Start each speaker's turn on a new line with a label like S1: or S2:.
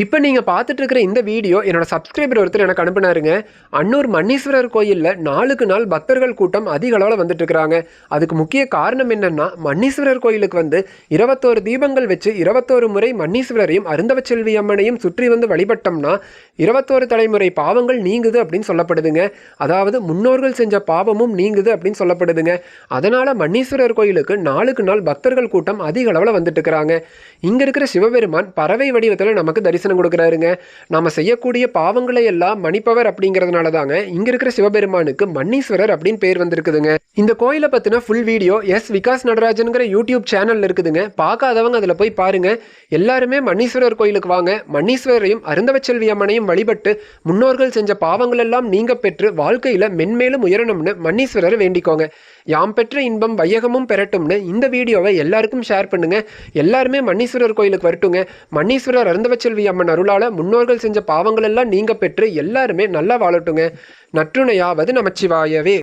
S1: இப்போ நீங்கள் பார்த்துட்டு இருக்கிற இந்த வீடியோ என்னோட சப்ஸ்கிரைபர் ஒருத்தர் எனக்கு அனுப்புனாருங்க. அன்னூர் மன்னீஸ்வரர் கோயிலில் நாளுக்கு நாள் பக்தர்கள் கூட்டம் அதிக அளவில் வந்துட்டு இருக்கிறாங்க அதுக்கு முக்கிய காரணம் என்னென்னா மன்னீஸ்வரர் கோயிலுக்கு வந்து இருபத்தோரு தீபங்கள் வச்சு இருபத்தோரு முறை மன்னீஸ்வரரையும் அருந்தவச்செல்வி அம்மனையும் சுற்றி வந்து வழிபட்டோம்னா இருபத்தோரு தலைமுறை பாவங்கள் நீங்குது அப்படின்னு சொல்லப்படுதுங்க. அதாவது முன்னோர்கள் செஞ்ச பாவமும் நீங்குது அப்படின்னு சொல்லப்படுதுங்க. அதனால் மன்னீஸ்வரர் கோயிலுக்கு நாளுக்கு நாள் பக்தர்கள் கூட்டம் அதிக அளவில் வந்துட்டு இருக்கிறாங்க இருக்கிற சிவபெருமான் பறவை வடிவத்தில் நமக்கு தரிசனம் தரிசனம் கொடுக்குறாருங்க. நாம் செய்யக்கூடிய பாவங்களை எல்லாம் மன்னிப்பவர் அப்படிங்கிறதுனால தாங்க இங்கே இருக்கிற சிவபெருமானுக்கு மன்னீஸ்வரர் அப்படின்னு பேர் வந்திருக்குதுங்க. இந்த கோயிலை பற்றின ஃபுல் வீடியோ எஸ் விகாஸ் நடராஜனுங்கிற யூடியூப் சேனல்ல இருக்குதுங்க. பார்க்காதவங்க அதில் போய் பாருங்க. எல்லாருமே மன்னீஸ்வரர் கோயிலுக்கு வாங்க. மன்னீஸ்வரரையும் அருந்தவச்செல்வி அம்மனையும் வழிபட்டு முன்னோர்கள் செஞ்ச பாவங்கள் எல்லாம் நீங்க பெற்று வாழ்க்கையில் மென்மேலும் உயரணும்னு மன்னீஸ்வரர் வேண்டிக்கோங்க. யாம் பெற்ற இன்பம் வையகமும் பெறட்டும்னு இந்த வீடியோவை எல்லாருக்கும் ஷேர் பண்ணுங்க. எல்லாருமே மன்னீஸ்வரர் கோயிலுக்கு வரட்டுங்க. மன்னீஸ்வரர் அருந்தவச்செல்வி அம்மன் அருளால முன்னோர்கள் செஞ்ச பாவங்கள் எல்லாம் நீங்க பெற்று எல்லாருமே நல்லா வாழட்டுங்க. நற்றுணையாவது நமச்சிவாயவே.